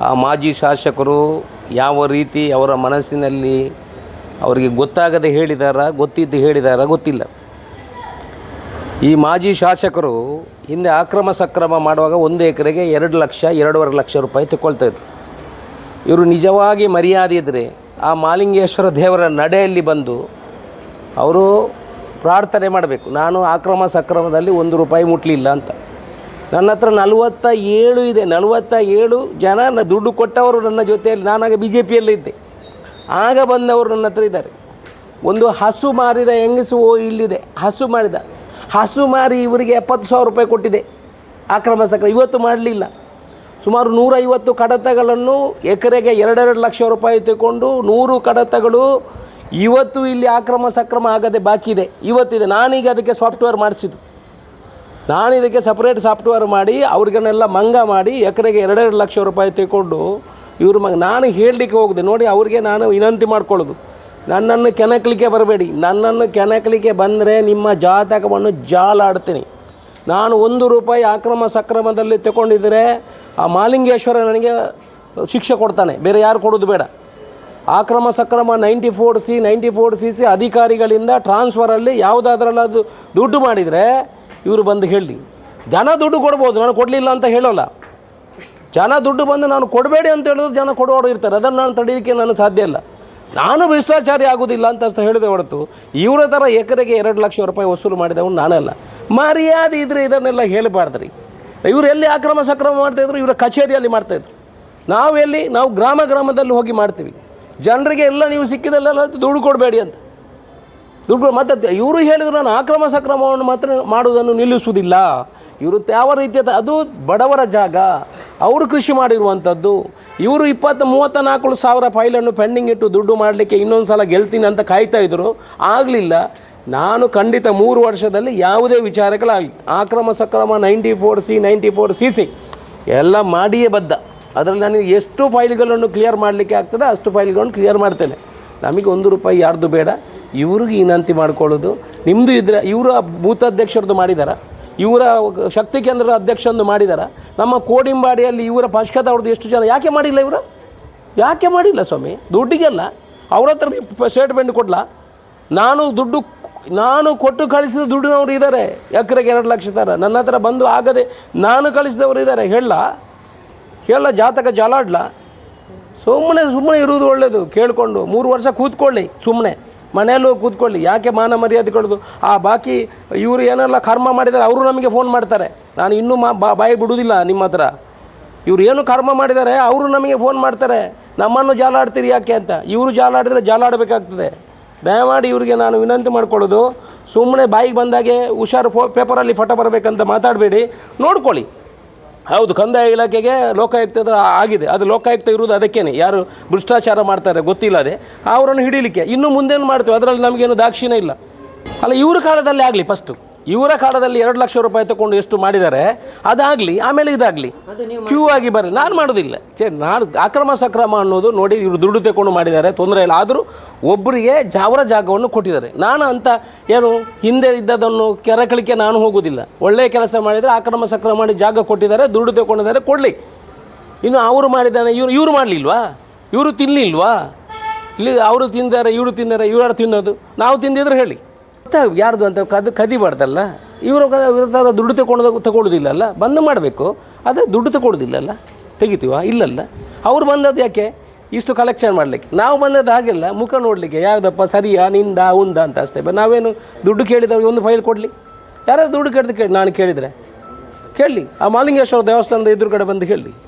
ಆ ಮಾಜಿ ಶಾಸಕರು ಯಾವ ರೀತಿ ಅವರ ಮನಸ್ಸಿನಲ್ಲಿ ಅವರಿಗೆ ಗೊತ್ತಾಗದೆ ಹೇಳಿದಾರ, ಗೊತ್ತಿದ್ದು ಹೇಳಿದಾರ ಗೊತ್ತಿಲ್ಲ. ಈ ಮಾಜಿ ಶಾಸಕರು ಹಿಂದೆ ಅಕ್ರಮ ಸಕ್ರಮ ಮಾಡುವಾಗ ಒಂದು ಎಕರೆಗೆ ಎರಡು ಲಕ್ಷ, ಎರಡೂವರೆ ಲಕ್ಷ ರೂಪಾಯಿ ತಗೊಳ್ತಾಯಿದ್ರು ಇವರು ನಿಜವಾಗಿ ಮರ್ಯಾದೆ ಇದ್ದರೆ ಆ ಮಾಲಿಂಗೇಶ್ವರ ದೇವರ ನಡೆಯಲ್ಲಿ ಬಂದು ಅವರು ಪ್ರಾರ್ಥನೆ ಮಾಡಬೇಕು. ನಾನು ಅಕ್ರಮ ಸಕ್ರಮದಲ್ಲಿ ಒಂದು ರೂಪಾಯಿ ಮುಟ್ಲಿಲ್ಲ ಅಂತ. ನನ್ನ ಹತ್ರ ನಲವತ್ತ ಏಳು ಇದೆ. ನಲವತ್ತ ಏಳು ಜನ ದುಡ್ಡು ಕೊಟ್ಟವರು ನನ್ನ ಜೊತೆಯಲ್ಲಿ. ನಾನಾಗ ಬಿ ಜೆ ಪಿಯಲ್ಲಿದ್ದೆ ಆಗ ಬಂದವರು ನನ್ನ ಹತ್ರ ಇದ್ದಾರೆ. ಒಂದು ಹಸು ಮಾರಿದ ಹೆಂಗಸು ಓ ಇಲ್ಲಿದೆ. ಹಸು ಮಾಡಿದ. ಹಸು ಮಾರಿ ಇವರಿಗೆ ಎಪ್ಪತ್ತು ಸಾವಿರ ರೂಪಾಯಿ ಕೊಟ್ಟಿದೆ. ಅಕ್ರಮ ಸಕ್ರಮ ಇವತ್ತು ಮಾಡಲಿಲ್ಲ. ಸುಮಾರು ನೂರೈವತ್ತು ಕಡತಗಳನ್ನು ಎಕರೆಗೆ ಎರಡೆರಡು ಲಕ್ಷ ರೂಪಾಯಿ ತಗೊಂಡು ನೂರು ಕಡತಗಳು ಇವತ್ತು ಇಲ್ಲಿ ಅಕ್ರಮ ಸಕ್ರಮ ಆಗದೆ ಬಾಕಿ ಇದೆ ಇವತ್ತಿದೆ. ನಾನೀಗ ಅದಕ್ಕೆ ಸಾಫ್ಟ್ವೇರ್ ಮಾಡಿಸಿದ್ದು. ನಾನು ಇದಕ್ಕೆ ಸಪ್ರೇಟ್ ಸಾಫ್ಟ್ವೇರ್ ಮಾಡಿ, ಅವ್ರಿಗನ್ನೆಲ್ಲ ಮಂಗ ಮಾಡಿ, ಎಕರೆಗೆ ಎರಡೆರಡು ಲಕ್ಷ ರೂಪಾಯಿ ತೆಗೊಂಡು ಇವ್ರ ಮಂಗ ನಾನು ಹೇಳಲಿಕ್ಕೆ ಹೋಗಿದೆ. ನೋಡಿ, ಅವ್ರಿಗೆ ನಾನು ವಿನಂತಿ ಮಾಡ್ಕೊಳ್ಳೋದು. ನನ್ನನ್ನು ಕೆಣಕಲಿಕ್ಕೆ ಬರಬೇಡಿ. ನನ್ನನ್ನು ಕೆಣಕಲಿಕ್ಕೆ ಬಂದರೆ ನಿಮ್ಮ ಜಾತಕವನ್ನು ಜಾಲಾಡ್ತೀನಿ. ನಾನು ಒಂದು ರೂಪಾಯಿ ಅಕ್ರಮ ಸಕ್ರಮದಲ್ಲಿ ತಗೊಂಡಿದ್ದರೆ ಆ ಮಾಲಿಂಗೇಶ್ವರ ನನಗೆ ಶಿಕ್ಷೆ ಕೊಡ್ತಾನೆ. ಬೇರೆ ಯಾರು ಕೊಡೋದು ಬೇಡ. ಆಕ್ರಮ ಸಕ್ರಮ ninety four C ninety four C C ಅಧಿಕಾರಿಗಳಿಂದ ಟ್ರಾನ್ಸ್ಫರಲ್ಲಿ ಯಾವುದಾದ್ರಲ್ಲಾದ್ರು ದುಡ್ಡು ಮಾಡಿದರೆ ಇವರು ಬಂದು ಹೇಳಿ, ಜನ ದುಡ್ಡು ಕೊಡ್ಬೋದು, ನಾನು ಕೊಡಲಿಲ್ಲ ಅಂತ ಹೇಳೋಲ್ಲ. ಜನ ದುಡ್ಡು ಬಂದು ನಾನು ಕೊಡಬೇಡಿ ಅಂತ ಹೇಳಿದ್ರು ಜನ ಕೊಡುವವರು ಇರ್ತಾರೆ, ಅದನ್ನು ನಾನು ತಡೀಲಿಕ್ಕೆ ನಾನು ಸಾಧ್ಯ ಇಲ್ಲ. ನಾನು ಭ್ರಷ್ಟಾಚಾರಿ ಆಗೋದಿಲ್ಲ ಅಂತ ಅಷ್ಟು ಹೇಳಿದೆ ಹೊರತು, ಇವರ ಥರ ಎಕರೆಗೆ ಎರಡು ಲಕ್ಷ ರೂಪಾಯಿ ವಸೂಲು ಮಾಡಿದವನು ನಾನಲ್ಲ. ಮರ್ಯಾದೆ ಇದ್ರೆ ಇದನ್ನೆಲ್ಲ ಹೇಳಬಾರ್ದ್ರಿ. ಇವರು ಎಲ್ಲಿ ಅಕ್ರಮ ಸಕ್ರಮ ಮಾಡ್ತಾಯಿದ್ರು ಇವರ ಕಚೇರಿಯಲ್ಲಿ ಮಾಡ್ತಾಯಿದ್ರು ನಾವು ಎಲ್ಲಿ ನಾವು ಗ್ರಾಮ ಗ್ರಾಮದಲ್ಲಿ ಹೋಗಿ ಮಾಡ್ತೀವಿ. ಜನರಿಗೆ ಎಲ್ಲ ನೀವು ಸಿಕ್ಕಿದಲ್ಲೆಲ್ಲ ದುಡ್ಡು ಕೊಡಬೇಡಿ ಅಂತ. ದುಡ್ಡು ಮತ್ತೆ ಇವರು ಹೇಳಿದ್ರು ನಾನು ಆಕ್ರಮ ಸಕ್ರಮವನ್ನು ಮಾತ್ರ ಮಾಡುವುದನ್ನು ನಿಲ್ಲಿಸುವುದಿಲ್ಲ. ಇವರು ಯಾವ ರೀತಿಯ ಅದು ಬಡವರ ಜಾಗ. ಅವರು ಕೃಷಿ ಮಾಡಿರುವಂಥದ್ದು. ಇವರು ಇಪ್ಪತ್ತು ಮೂವತ್ತ ನಾಲ್ಕು ಸಾವಿರ ಫೈಲನ್ನು ಪೆಂಡಿಂಗ್ ಇಟ್ಟು ದುಡ್ಡು ಮಾಡಲಿಕ್ಕೆ ಇನ್ನೊಂದು ಸಲ ಗೆಲ್ತೀನಿ ಅಂತ ಕಾಯ್ತಾ ಇದ್ದರು ಆಗಲಿಲ್ಲ. ನಾನು ಖಂಡಿತ ಮೂರು ವರ್ಷದಲ್ಲಿ ಯಾವುದೇ ವಿಚಾರಗಳಾಗಲಿ ಆಕ್ರಮ ಸಕ್ರಮ ninety four C, ninety four C C ಎಲ್ಲ ಮಾಡಿಯೇ ಬದ್ಧ. ಅದರಲ್ಲಿ ನನಗೆ ಎಷ್ಟು ಫೈಲ್ಗಳನ್ನು ಕ್ಲಿಯರ್ ಮಾಡಲಿಕ್ಕೆ ಆಗ್ತದೆ ಅಷ್ಟು ಫೈಲ್ಗಳನ್ನು ಕ್ಲಿಯರ್ ಮಾಡ್ತೇನೆ. ನಮಗೆ ಒಂದು ರೂಪಾಯಿ ಯಾರ್ದು ಬೇಡ. ಇವ್ರಿಗೆ ವಿನಂತಿ ಮಾಡ್ಕೊಳ್ಳೋದು. ನಿಮ್ಮದು ಇದ್ರೆ, ಇವರ ಬೂತ್ ಅಧ್ಯಕ್ಷರದ್ದು ಮಾಡಿದಾರ? ಇವರ ಶಕ್ತಿ ಕೇಂದ್ರದ ಅಧ್ಯಕ್ಷಂದು ಮಾಡಿದಾರ? ನಮ್ಮ ಕೋಡಿಂಬಾಡಿಯಲ್ಲಿ ಇವರ ಪಶ್ಚಾತ್ ಅವ್ರದ್ದು ಎಷ್ಟು ಜನ? ಯಾಕೆ ಮಾಡಿಲ್ಲ ಇವರು? ಯಾಕೆ ಮಾಡಿಲ್ಲ ಸ್ವಾಮಿ? ದುಡ್ಡಿಗೆಲ್ಲ? ಅವ್ರ ಹತ್ರ ಸ್ಟೇಟ್ಮೆಂಟ್ ಕೊಡಲ? ನಾನು ದುಡ್ಡು ನಾನು ಕೊಟ್ಟು ಕಳಿಸಿದ ದುಡ್ಡಿನವ್ರು ಇದ್ದಾರೆ ಎಕರೆಗೆ ಎರಡು ಲಕ್ಷ ಥರ ನನ್ನ ಹತ್ರ ಬಂದು ಆಗದೆ ನಾನು ಕಳಿಸಿದವರು ಇದ್ದಾರೆ ಹೇಳ ಹೇಳ ಜಾತಕ ಜಾಲಾಡ್ಲ? ಸುಮ್ಮನೆ ಸುಮ್ಮನೆ ಇರುವುದು ಒಳ್ಳೆಯದು ಕೇಳಿಕೊಂಡು ಮೂರು ವರ್ಷ ಕೂತ್ಕೊಳ್ಳಿ. ಸುಮ್ಮನೆ ಮನೆಯಲ್ಲೂ ಕೂತ್ಕೊಳ್ಳಿ. ಯಾಕೆ ಮಾನ ಮರ್ಯಾದೆ ಕೊಡೋದು? ಆ ಬಾಕಿ ಇವರು ಏನೆಲ್ಲ ಕರ್ಮ ಮಾಡಿದ್ದಾರೆ ಅವರು ನಮಗೆ ಫೋನ್ ಮಾಡ್ತಾರೆ. ನಾನು ಇನ್ನೂ ಮಾ ಬಾಯಿ ಬಿಡುವುದಿಲ್ಲ ನಿಮ್ಮ ಹತ್ರ. ಇವರು ಏನು ಕರ್ಮ ಮಾಡಿದ್ದಾರೆ ಅವರು ನಮಗೆ ಫೋನ್ ಮಾಡ್ತಾರೆ. ನಮ್ಮನ್ನು ಜಾಲಾಡ್ತೀರಿ ಯಾಕೆ ಅಂತ. ಇವರು ಜಾಲಾಡಿದ್ರೆ ಜಾಲಾಡಬೇಕಾಗ್ತದೆ. ದಯಮಾಡಿ ಇವರಿಗೆ ನಾನು ವಿನಂತಿ ಮಾಡ್ಕೊಳ್ಳೋದು ಸುಮ್ಮನೆ ಬಾಯಿಗೆ ಬಂದಾಗೆ ಹುಷಾರು ಫೋ ಪೇಪರಲ್ಲಿ ಫೋಟೋ ಬರಬೇಕಂತ ಮಾತಾಡಬೇಡಿ. ನೋಡ್ಕೊಳ್ಳಿ. ಹೌದು, ಕಂದಾಯ ಇಲಾಖೆಗೆ ಲೋಕಾಯುಕ್ತ ಆಗಿದೆ. ಅದು ಲೋಕಾಯುಕ್ತ ಇರುವುದು ಅದಕ್ಕೇನೆ. ಯಾರು ಭ್ರಷ್ಟಾಚಾರ ಮಾಡ್ತಾರೆ ಗೊತ್ತಿಲ್ಲದೆ ಅವರನ್ನು ಹಿಡೀಲಿಕ್ಕೆ. ಇನ್ನು ಮುಂದೇನು ಮಾಡ್ತೇವೆ? ಅದರಲ್ಲಿ ನಮಗೇನು ದಾಕ್ಷಿಣ್ಯ ಇಲ್ಲ. ಅಲ್ಲ, ಇವ್ರ ಕಾಲದಲ್ಲಿ ಆಗಲಿ ಫಸ್ಟು ಇವರ ಕಾಲದಲ್ಲಿ ಎರಡು ಲಕ್ಷ ರೂಪಾಯಿ ತಗೊಂಡು ಎಷ್ಟು ಮಾಡಿದ್ದಾರೆ ಅದಾಗಲಿ ಆಮೇಲೆ ಇದಾಗಲಿ. ಕ್ಯೂ ಆಗಿ ಬರಲಿ. ನಾನು ಮಾಡೋದಿಲ್ಲ. ಚೇ ನಾನು ಅಕ್ರಮ ಸಕ್ರಮ ಅನ್ನೋದು ನೋಡಿ ಇವರು ದುಡ್ಡು ತಗೊಂಡು ಮಾಡಿದ್ದಾರೆ ತೊಂದರೆ ಇಲ್ಲ. ಆದರೂ ಒಬ್ಬರಿಗೆ ಜಾವರ ಜಾಗವನ್ನು ಕೊಟ್ಟಿದ್ದಾರೆ. ನಾನು ಅಂತ ಏನು ಹಿಂದೆ ಇದ್ದದನ್ನು ಕೆರಕಳಿಕೆ ನಾನು ಹೋಗೋದಿಲ್ಲ. ಒಳ್ಳೆಯ ಕೆಲಸ ಮಾಡಿದರೆ ಅಕ್ರಮ ಸಕ್ರಮ ಮಾಡಿ ಜಾಗ ಕೊಟ್ಟಿದ್ದಾರೆ ದುಡ್ಡು ತಗೊಂಡಿದ್ದಾರೆ ಕೊಡಲಿ. ಇನ್ನು ಅವರು ಮಾಡಿದ್ದಾನೆ ಇವರು ಇವರು ಮಾಡಲಿಲ್ವಾ? ಇವರು ತಿನ್ನಲಿಲ್ವಾ ಇಲ್ಲಿ ಅವರು ತಿಂದಾರೆ ಇವರು ತಿಂದಾರೆ ಇವರು ತಿನ್ನೋದು? ನಾವು ತಿಂದಿದ್ರೆ ಹೇಳಿ. ಯಾರ್ದು ಅಂತ ಕದ್ದು ಕದಿಬಾರ್ದಲ್ಲ ಇವರು ದುಡ್ಡು ತಗೊಂಡು ತಗೊಳ್ಳೋದಿಲ್ಲಲ್ಲ ಬಂದ್ ಮಾಡಬೇಕು. ಅದು ದುಡ್ಡು ತಗೊಳ್ಳೋದಿಲ್ಲಲ್ಲ ತೆಗಿತೀವ? ಇಲ್ಲಲ್ಲ. ಅವ್ರು ಬಂದದ್ದು ಯಾಕೆ? ಇಷ್ಟು ಕಲೆಕ್ಷನ್ ಮಾಡಲಿಕ್ಕೆ. ನಾವು ಬಂದದ್ದು ಹಾಗೆಲ್ಲ ಮುಖ ನೋಡಲಿಕ್ಕೆ ಯಾವುದಪ್ಪ ಸರಿಯಾ, ನಿಂದ, ಉಂದ ಅಂತ ಅಷ್ಟೇ. ಬ- ನಾವೇನು ದುಡ್ಡು ಕೇಳಿದವ್ರಿಗೆ ಒಂದು ಫೈಲ್ ಕೊಡಲಿ? ಯಾರಾದ್ರು ದುಡ್ಡು ಕೇಳಿದ ಕೇಳಿ, ನಾನು ಕೇಳಿದರೆ. ಕೇಳಲಿ. ಆ ಮಾಲಿಂಗೇಶ್ವರ ದೇವಸ್ಥಾನದ ಎದುರುಗಡೆ ಬಂದು ಹೇಳಿ.